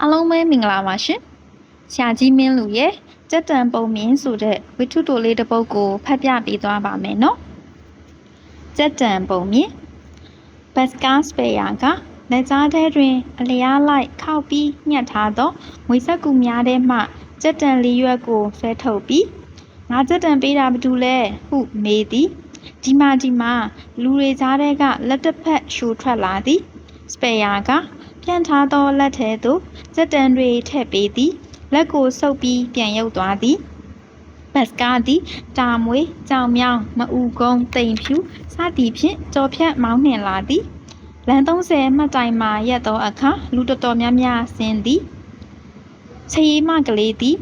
အားလုံးပဲမင်္ဂလာပါရှင်။ဆရာကြီးမင်းလူရဲ့စက်တန်ပုံမြင်ဆိုတဲ့ဝိထုတိုလေးတစ်ပုဒ်ကိုဖတ်ပြပေးသွားပါမယ်နော်။စက်တန်ပုံမြင်ဘတ်စကားစပယ်ယာကလက်ကြားထဲတွင် အလျားလိုက်ခောက်ပြီးညှက်ထားသောငွေဆက်ကူများထဲမှစက်တန်လေးရွက်ကိုဆွဲထုတ်ပြီးငါစက်တန်ပေးတာဘာတူလဲဟုမေးသည်ဒီမာဒီမာလူတွေကြားထဲကလက်တစ်ဖက်ရှိုးထွက်လာသည်စပယ်ယာက ဖြန့်ထားသောလက်ထဲသို့စက်တန်တွေထည့်ပေးသည်လက်ကိုဆုပ်ပြီးပြန်ရုပ်သွားသည်ဘတ်စကားသည်တာမွေကြောင်မြောင်းမအူကုန်းတိမ်ဖြူစသည်ဖြင့်ကြော်ဖြတ်မောင်းနှင်လာသည်လမ်း30မှတ်တိုင်မှရက်သောအခါလူတော်တော်များများဆင်းသည်ချေးမကလေးသည်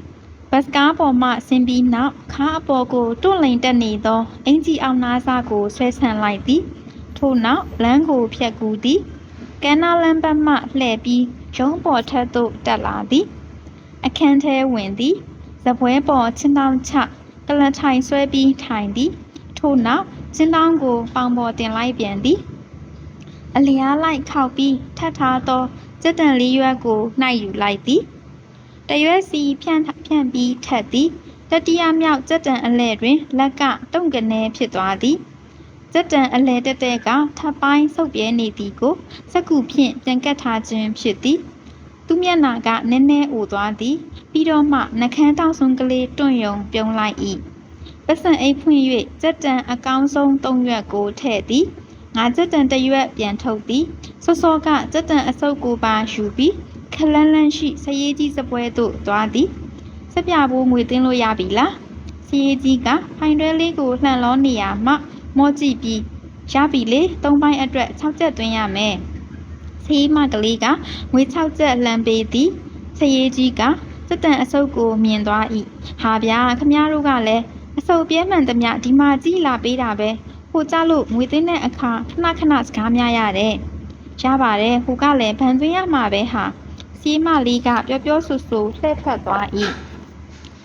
ဘတ်စကားပေါ်မှဆင်းပြီးနောက်ခါအပေါ်ကိုတွန့်လိန်တက်နေသောအင်ကြီးအောင်နာစာကိုဆွဲဆန့်လိုက်သည်ထို့နောက်လမ်းကိုဖြတ်ကူးသည် ကဲနာလန်ဘတ်မှလှည့်ပြီးရုံးပေါ်ထက်သို့တက်လာသည်အခန်းထဲဝင်သည်ဇပွဲပေါ်ချင်းတောင်းချကလထိုင်ဆွဲပြီးထိုင်သည်ထို့နောက်ချင်းတောင်းကိုပေါင်ပေါ်တင်လိုက်ပြန်သည်အလျားလိုက်ခောက်ပြီးထပ်ထားသောစက်တန်လေးရွက်ကိုနှိုက်ယူလိုက်သည်တရွက်စီဖြန့်ဖြန့်ပြီးထက်သည်တတိယမြောက်စက်တန်အလဲတွင် လက်ကတုံကနေဖြစ်သွားသည် စက်တန်အလဲတက်တဲ့ကထပ်ပိုင်းဆုပ်ပြဲနေသည်ကိုစက်ကူဖြင့်ပြန်ကတ်ထားခြင်းဖြစ်သည်သူ့မျက်နှာကနည်းနည်းအိုသွားသည် ပြီးတော့မှနှကန်းတောက်ဆုံးကလေးတွန့်ယုံပြုံးလိုက်၏ပတ်စံအိတ်ဖွင့်၍စက်တန်အကောင်းဆုံး၃ရွက်ကိုထည့်သည်ငါစက်တန်တစ်ရွက်ပြန်ထုတ်သည်စောစောကစက်တန်အစုပ်ကိုပါယူပြီးခလန်းလန်းရှိစရေးကြီးစပွဲသို့သွားသည်စက်ပြဘိုးငွေသိမ်းလို့ရပြီလားစရေးကြီးကဖိုင်တွဲလေးကိုလှန်လောနေရမှ မော့ကြည့်ပြီးရပြီလေ၃ပိုင်းအတွက်၆ချက်သွင်းရမယ်ဆေးမကလေးကငွေ6ကျပ်လှမ်းပေးသည်ဆရေကြီးကစက်တန်အစုပ်ကိုမြင်သွား၏ဟာဗျာခမရတို့ကလည်းအစုပ်ပြဲမှန်သမျှဒီမှာကြီးလာပေးတာပဲဟိုကြလို့ငွေသိမ်းတဲ့အခါခဏခဏစကားများရတယ်ရပါတယ်ဟိုကလည်းဗန်သွင်းရမှာပဲဟာဆေးမလေးကပျော်ပျော်ဆူဆူလှည့်ထွက်သွား၏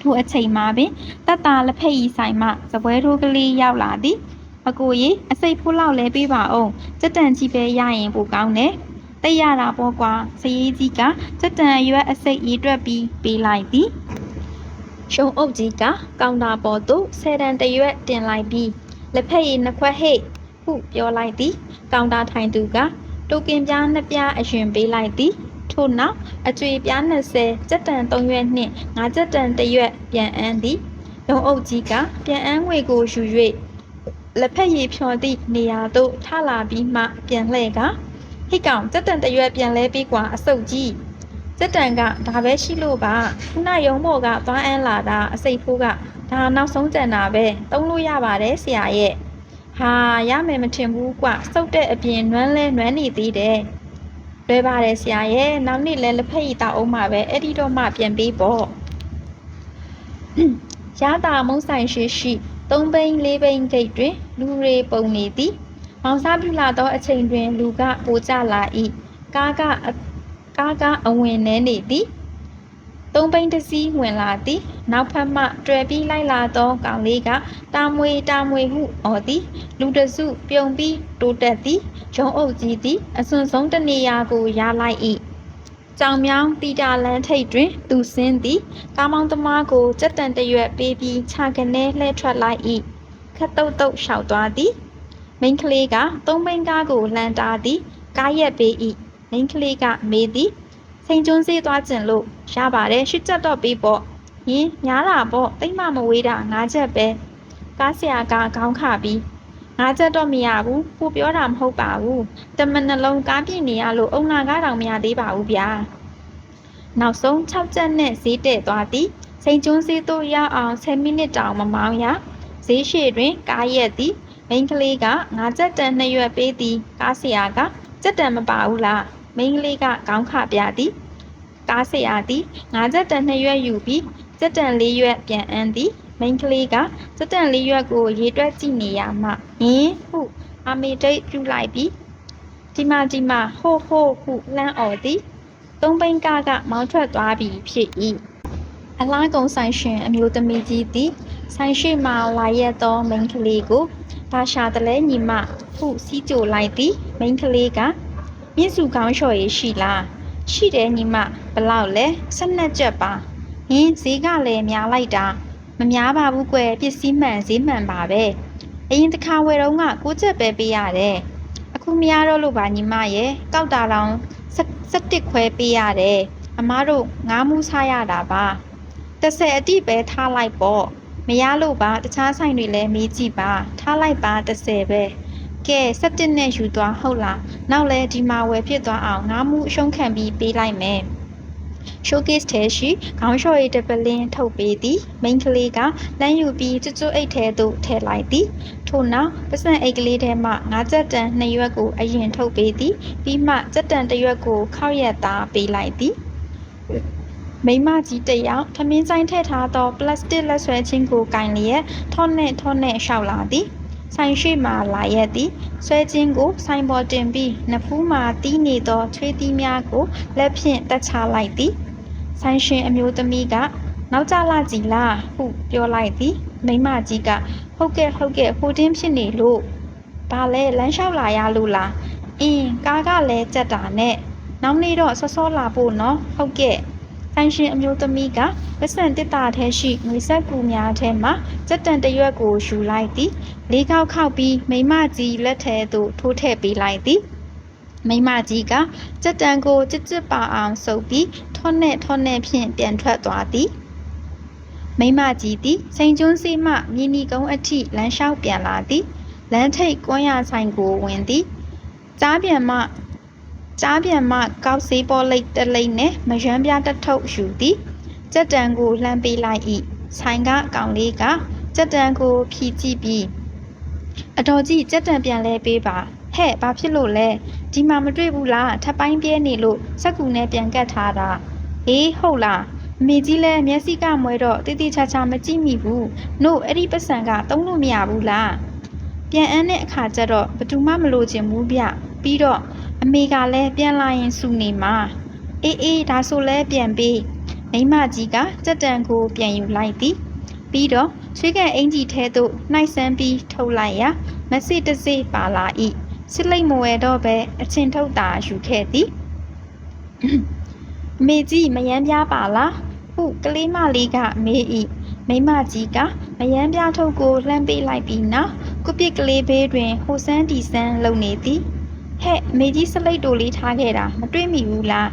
ထိုအချိန်မှာပင်တတ်တာလက်ဖက်ရည်ဆိုင်မှစပွဲထိုးကလေးရောက်လာသည် အကိုကြီးအစိတ်ဖိုးလောက်လဲပေးပါအောင်စက်တန်ကြီးပဲရရင်ပိုကောင်းတယ်တိတ်ရတာပေါ့ကွာစရေးကြီးကစက်တန်ရွက်အစိတ်ရေးတွက်ပြီးပေးလိုက်သည်ရှုံအုပ်ကြီးကကောင်တာပေါ်သို့ဆယ်တန်တရွက်တင်လိုက်ပြီးလက်ဖက်ရည်နှစ်ခွက်ဟိတ်ဟုပြောလိုက်သည် ကောင်တာထိုင်သူကတိုကင်ပြားနှစ်ပြားအရင်ပေးလိုက်သည်ထို့နောက်အကျွေပြား20စက်တန်3ရွက်နှင့်ငါးစက်တန်1ရွက်ပြန်အန်းသည်ရုံအုပ်ကြီးကပြန်အန်းငွေကိုယူ၍ လက်ဖက်ရည်ဖြော်သည့်နေရာသို့ထလာပြီးမှပြန်လှည့်ကဟိတ်ကောင်စက်တန်တရွက်ပြန်လဲပြီးကွာအစုပ်ကြီးစက်တန်ကဒါပဲရှိလို့ပါခုနရုံမော်ကသွားအန်းလာတာအစိတ်ဖိုးကဒါနောက်ဆုံးကြံတာပဲတုံးလို့ရပါတယ်ဆရာရဲ့ဟာရမယ်မထင်ဘူးကွစုပ်တဲ့အပြင်နွမ်းလဲနွမ်းနေသေးတယ်လွဲပါတယ်ဆရာရဲ့နောက်နေ့လဲလက်ဖက်ရည်တောက်အောင်မှာပဲအဲ့ဒီတော့မှပြန်ပေးပေါ့ရတာမုံဆိုင်ရှိရှိ ၃ဘိန်း၄ဘိန်းဂိတ်တွင်လူတွေပုံနေသည်မောင်စားပြလာသောအချိန်တွင် လူကပိုကျလာ၏ကားကအကားကအဝင်နှဲနေသည်သုံးပိန်တစ်စီးဝင်လာသည်နောက်ဖက်မှတွယ်ပြီးလိုက်လာသောကောင်လေးကတာမွေတာမွေဟုအော်သည်လူတစုပြုံပြီးတိုးတက်သည်ရုံအုပ်ကြီးသည်အစွန်ဆုံးတနေရာကိုရလိုက်၏ ကြောင်မြောင်းတီတာလန်းထိပ်တွင် သူဆင်းသည်ကားမောင်းသမားကိုစက်တန်တရွက်ပေးပြီးခြာကနေလှဲထွက်လိုက်၏ခတ်တုတ်တုတ်လျှောက်သွားသည်မိန်းကလေးကသုံးဘိန်းကားကိုလှန်တာသည်ကားရက်ပေး၏မိန်းကလေးကမေးသည်စိန်ကျွန်းစေးသွားကျင်လို့ရပါတယ်ရှစ်ချက်တော့ပေးပေါ့ယင်းများတာပေါ့တိတ်မမဝေးတာငါးချက်ပဲကားဆရာကခေါင်းခပြီးငါးချက်တော့မရဘူးကိုပြောတာမဟုတ်ပါဘူးတမန်နှလုံးကားပြည့်နေရလို့အုံနာကားတောင်မရသေးပါဘူးဗျာ နောက်ဆုံး6ချက်နဲ့ဈေးတဲ့သွားသည်စိန်ကျွန်းစေးတို့ရအောင်10မိနစ်တောင်မမောင်းရဈေးရှိတွင်ကားရက်သည်မိန်းကလေးကငါကြက်တန်နှစ်ရွက်ပေးသည်ကားဆရာကကြက်တန်မပါဘူးလားမိန်းကလေးကခေါင်းခပြသည်ကားဆရာသည်ငါကြက်တန်နှစ်ရွက်ယူပြီးကြက်တန်လေးရွက်ပြန်အန်းသည်မိန်းကလေးကကြက်တန်လေးရွက်ကိုရေတွက်ကြည့်နေရမှဟင်းဟုအမေတိတ်ပြူလိုက်ပြီးဒီမာဒီမာဟိုးဟိုးဟုလှမ်းអော်သည် သုံးပိန်ကားကမောင်းထွက်သွားပြီဖြစ်၏အလားကုံဆိုင်ရှင်အမျိုးသမီးကြီးသည်ဆိုင်ရှိမှလာရက်သောမိန်းကလေးကိုဘာရှာတလဲညီမဟုစီးကြိုလိုက်သည်မိန်းကလေးကမြင့်စုကောင်းလျှော်ရည်ရှိလားရှိတယ်ညီမဘလောက်လဲဆက်နှစ်ကြက်ပါဟင်းဈေးကလည်းများလိုက်တာမများပါဘူးကွယ်ပစ္စည်းမှန်ဈေးမှန်ပါပဲအရင်တစ်ခါဝယ်တော့ကကိုချက်ပဲပေးရတယ်အခုမရတော့လို့ပါညီမရဲ့ကောက်တာတောင် 17ခွဲပေးရတယ်အမားတို့ငါးမူးစားရတာပါ30အတိပဲထားလိုက်ပေါ့မရလို့ပါတခြားဆိုင်တွေလည်းမေးကြည့်ပါထားလိုက်ပါ30ပဲကဲ17နဲ့ယူသွားဟုတ်လားနောက်လဲဒီမှာဝယ်ဖြစ်သွားအောင်ငါးမူးအရှုံးခံပြီးပေးလိုက်မယ် showcase ထဲရှိခေါင်းလျှော်ရည်တစ်ပလင်းထုတ်ပေးသည် main ကလေးကလမ်းယူပြီးကျွတ်ကျွတ်အိတ်ထဲသို့ထည့်လိုက်သည်ထို့နောက်ပစံအိတ်ကလေးထဲမှငါးချက်တန်နှစ်ရွက်ကိုအရင်ထုတ်ပေးသည်ပြီးမှချက်တန်တစ်ရွက်ကိုခောက်ရက်သားပေးလိုက်သည်မိမကြီးတစ်ယောက်ထမင်းဆိုင်ထည့်ထားသောပလတ်စတစ်လက်ဆွဲချင်းကိုကင်လျက်ထောနဲ့ထောနဲ့ရှောက်လာသည် ဆိုင်ရှိမှလာရက်သည်ဆွဲချင်းကိုဆိုင်ပေါ်တင်ပြီးနဖူးမှတီးနေသောချွေးသီးများကိုလက်ဖြင့်တက်ချလိုက်သည်ဆိုင်ရှင်အမျိုးသမီးကနောက်ကြလာကြည်လားဟုပြောလိုက်သည်မိမကြီးကဟုတ်ကဲ့ဟုတ်ကဲ့ဟိုတင်းဖြစ်နေလို့ဘာလဲလမ်းလျှောက်လာရလို့လားအင်းကားကလည်းကြက်တာနဲ့နောက်နေ့တော့စောစောလာဖို့နော်ဟုတ်ကဲ့ ဆိုင်ရှင်အမျိုးသမီးကပတ်စံတစ်တာထဲရှိငွေဆက်ကူများထဲမှစက်တန်တရွက်ကိုယူလိုက်သည်လေးခေါက်ခောက်ပြီးမိမကြီးလက်ထဲသို့ထိုးထည့်ပေးလိုက်သည်မိမကြီးကစက်တန်ကိုကြစ်ကြစ်ပါအောင်စုပ်ပြီးထောနဲ့ထောနဲ့ဖြင့်ပြန်ထွက်သွားသည်မိမကြီးသည်စိန်ကျွန်းစီမှမြင်းနီကုန်းအထိလမ်းလျှောက်ပြန်လာသည်လမ်းထိပ်ကွမ်းရဆိုင်ကိုဝင်သည်ကြားပြန်မှ ကြားပြန်မှကောက်စေးပေါ်လိတ်တစ်လိတ်နဲ့မယမ်းပြားတစ်ထုပ်ယူသည်စက်တန်ကိုလှမ်းပေးလိုက်၏ဆိုင်ကအကောင်လေးကစက်တန်ကိုဖြီးကြည့်ပြီးအတော်ကြီးစက်တန်ပြန်လဲပေးပါဟဲ့ဘာဖြစ်လို့လဲဒီမှာမတွေ့ဘူးလားထပ်ပိုင်းပြဲနေလို့စက်ကူနဲ့ပြန်ကတ်ထားတာအေးဟုတ်လားအမေကြီးလဲမျက်စိကမွဲတော့တိတိချာချာမကြည့်မိဘူးနို့အဲ့ဒီပတ်စံကသုံးလို့မရဘူးလားပြန်အန်းတဲ့အခါကျတော့ဘသူမှမလို့ချင်ဘူးဗျပြီးတော့ အမေကလည်းပြန်လာရင်စုနေမှာအေးအေးဒါဆိုလဲပြန်ပေးမိမကြီးကစက်တန်ကိုပြန်ယူလိုက်သည်ပြီးတော့ရွှေကန်အင်ကြီးထဲသို့နှိုက်ဆန်းပြီးထုတ်လိုက်ရာမစစ်တစိပါလာ၏စစ်လိတ်မဝဲတော့ပဲအချင်းထုတ်တာယူခဲ့သည်အမေကြီးမယမ်းပြားပါလားဟုကလေးမလေးကမေး၏မိမကြီးကမယမ်းပြားထုတ်ကိုလှမ်းပေးလိုက်ပြီးနောက်ကုပစ်ကလေးဘေးတွင်ဟိုဆန်းတီဆန်းလုံနေသည် ဟဲ့အမေကြီးစလိတ်တိုလေးထားခဲ့တာမတွေ့မိဘူးလား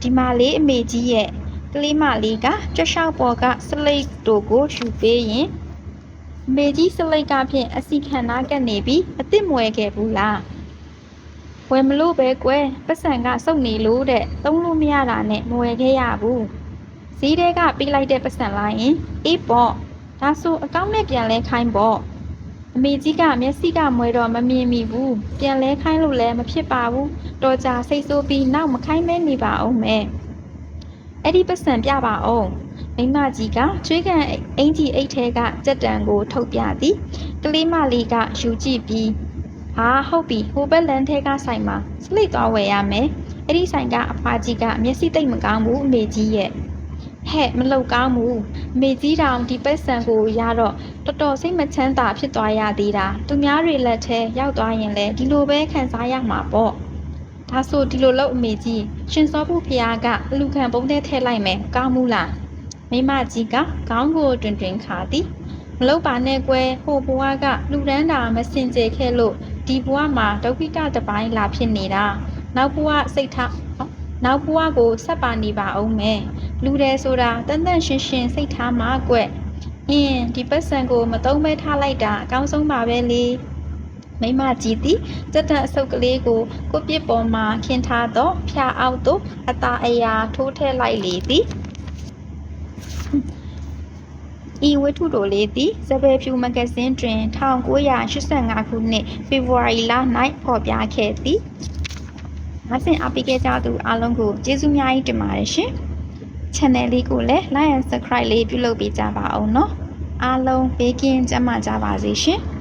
ဒီမှာလေးအမေကြီးရဲ့ကလေးမလေးကကြွက်လျှောက်ပေါ်ကစလိတ်တိုကိုယူပေးရင်အမေကြီးစလိတ်ကဖြင့်အစီခံနာကပ်နေပြီးအစ်စ်မွဲခဲ့ဘူးလားဝယ်မလို့ပဲကွယ်ပတ်စံကစုပ်နေလို့တဲ့သုံးလို့မရတာနဲ့မဝယ်ခဲ့ရဘူးဈေးတဲကပေးလိုက်တဲ့ပတ်စံလိုက်ရင်အေးပေါ့ဒါဆိုအကောင့်နဲ့ပြန်လဲခိုင်းပေါ့ အမေကြီးကမျက်စိကမွဲတော့မမြင်မိဘူးပြန်လဲခိုင်းလို့လည်းမဖြစ်ပါဘူးတော်ကြာစိတ်ဆိုးပြီးနောက်မခိုင်းမဲနေပါအောင်မဲအဲ့ဒီပတ်စံပြပါအောင်မိမကြီးကချွေးကန်အင်ကြီးအိတ်ထဲကကြက်တံကိုထုတ်ပြသည်ကလေးမလေးကယူကြည့်ပြီးဟာဟုတ်ပြီဟိုဘက်လန်ထဲကဆိုင်မှာစလိတ်သွားဝယ်ရမယ်အဲ့ဒီဆိုင်ကအဖွားကြီးကမျက်စိတိတ်မကောင်းဘူးအမေကြီးရဲ့ ဟဲ့မလောက်ကောင်းဘူးအမေကြီးတောင်ဒီပတ်စံကိုရတော့တော်တော်စိတ်မချမ်းသာဖြစ်သွားရသေးတာသူများတွေလက်ထဲရောက်သွားရင်လည်းဒီလိုပဲခံစားရမှာပေါ့ဒါဆိုဒီလိုလို့အမေကြီးရှင်စောဖို့ဖရားကအလူခံပုံးထဲထည့်လိုက်မယ်ကောင်းမှုလားမိမကြီးကခေါင်းကိုတွင်တွင်ခါသည်မလောက်ပါနဲ့ကွယ်ဟိုဘွားကလူရန်တာမစင်ကြယ်ခဲ့လို့ဒီဘဝမှာဒုက္ခိတတစ်ပိုင်းလာဖြစ်နေတာနောက်ဘဝစိတ်ထားနောက်ဘဝကိုဆက်ပါနေပါအောင်မယ် လူတယ်ဆိုတာတန်တန်ရှင်းရှင်းစိတ်ထားမှာကွအင်းဒီပတ်စံကိုမသုံးမဲထားလိုက်တာအကောင်းဆုံးပါပဲလေမိမကြည့်သည်စက်တန်အဆုပ်ကလေးကိုကိုပြစ်ပေါ်မှာခင်းထားသောဖျာအောက်သို့အသာအရာထိုးထည့်လိုက်လေသည်ဤဝတ္ထုတို့လေးသည်ဇပယ်ဖြူမဂဇင်းတွင်1985ခုနှစ်ဖေဖော်ဝါရီလ၌ဖော်ပြခဲ့သည်။မဆင်အားပေးခဲ့ကြသူအားလုံးကိုကျေးဇူးများကြီးတင်ပါတယ်ရှင်။ channel လေးကိုလည်း like and subscribe လေးပြုလုပ်ပေးကြပါအောင်နော်။အားလုံးဘေးကင်းကျန်းမာကြပါစေရှင်။